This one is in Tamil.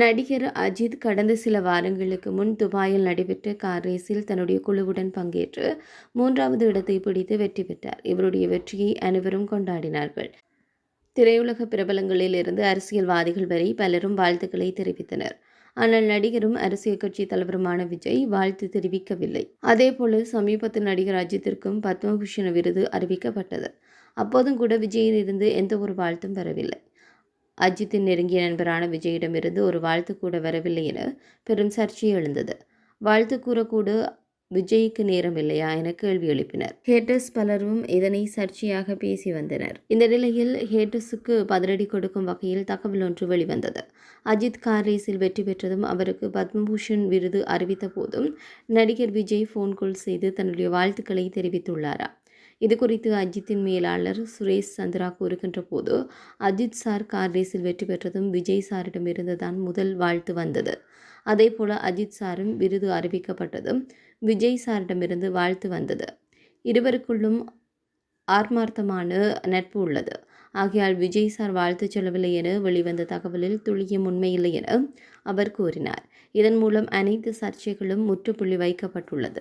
நடிகர் அஜித் கடந்த சில வாரங்களுக்கு முன் துபாயில் நடைபெற்ற கார் ரேஸில் தன்னுடைய குழுவுடன் பங்கேற்று மூன்றாவது இடத்தை பிடித்து வெற்றி பெற்றார். இவருடைய வெற்றியை அனைவரும் கொண்டாடினார்கள். திரையுலக பிரபலங்களில் இருந்து அரசியல்வாதிகள் வரை பலரும் வாழ்த்துக்களை தெரிவித்தனர். ஆனால் நடிகரும் அரசியல் கட்சி தலைவருமான விஜய் வாழ்த்து தெரிவிக்கவில்லை. அதேபோல சமீபத்தில் நடிகர் அஜித்திற்கும் பத்மபூஷண விருது அறிவிக்கப்பட்டது. அப்போதும் கூட விஜயில் இருந்து எந்த ஒரு வாழ்த்தும் வரவில்லை. அஜித்தின் நெருங்கிய நண்பரான விஜயிடமிருந்து ஒரு வாழ்த்து கூட வரவில்லை என பெரும் சர்ச்சை எழுந்தது. வாழ்த்து கூறக்கூட விஜய்க்கு நேரம் இல்லையா என கேள்வி எழுப்பினர். ஹேட்டர்ஸ் பலரும் இதனை சர்ச்சையாக பேசி வந்தனர். இந்த நிலையில் ஹேட்டர்ஸுக்கு பதிலடி கொடுக்கும் வகையில் தகவல் ஒன்று வெளிவந்தது. அஜித் கார் ரேஸில் வெற்றி பெற்றதும் அவருக்கு பத்மபூஷன் விருது அறிவித்த போதும் நடிகர் விஜய் ஃபோன் கால் செய்து தன்னுடைய வாழ்த்துக்களை தெரிவித்துள்ளாரா? இது குறித்து அஜித்தின் மேலாளர் சுரேஷ் சந்திரா கூறுகின்ற போது அஜித் சார் கார் ரேஸில் வெற்றி பெற்றதும் விஜய் சாரிடமிருந்து தான் முதல் வாழ்த்து வந்தது. அதே போல அஜித் சாரும் விருது அறிவிக்கப்பட்டதும் விஜய் சாரிடமிருந்து வாழ்த்து வந்தது. இருவருக்குள்ளும் ஆத்மார்த்தமான நட்பு உள்ளது. ஆகையால் விஜய் சார் வாழ்த்து சொல்லவில்லை என வெளிவந்த தகவலில் துளியும் உண்மையில்லை என அவர் கூறினார். இதன் மூலம் அனைத்து சர்ச்சைகளும் முற்றுப்புள்ளி வைக்கப்பட்டுள்ளது.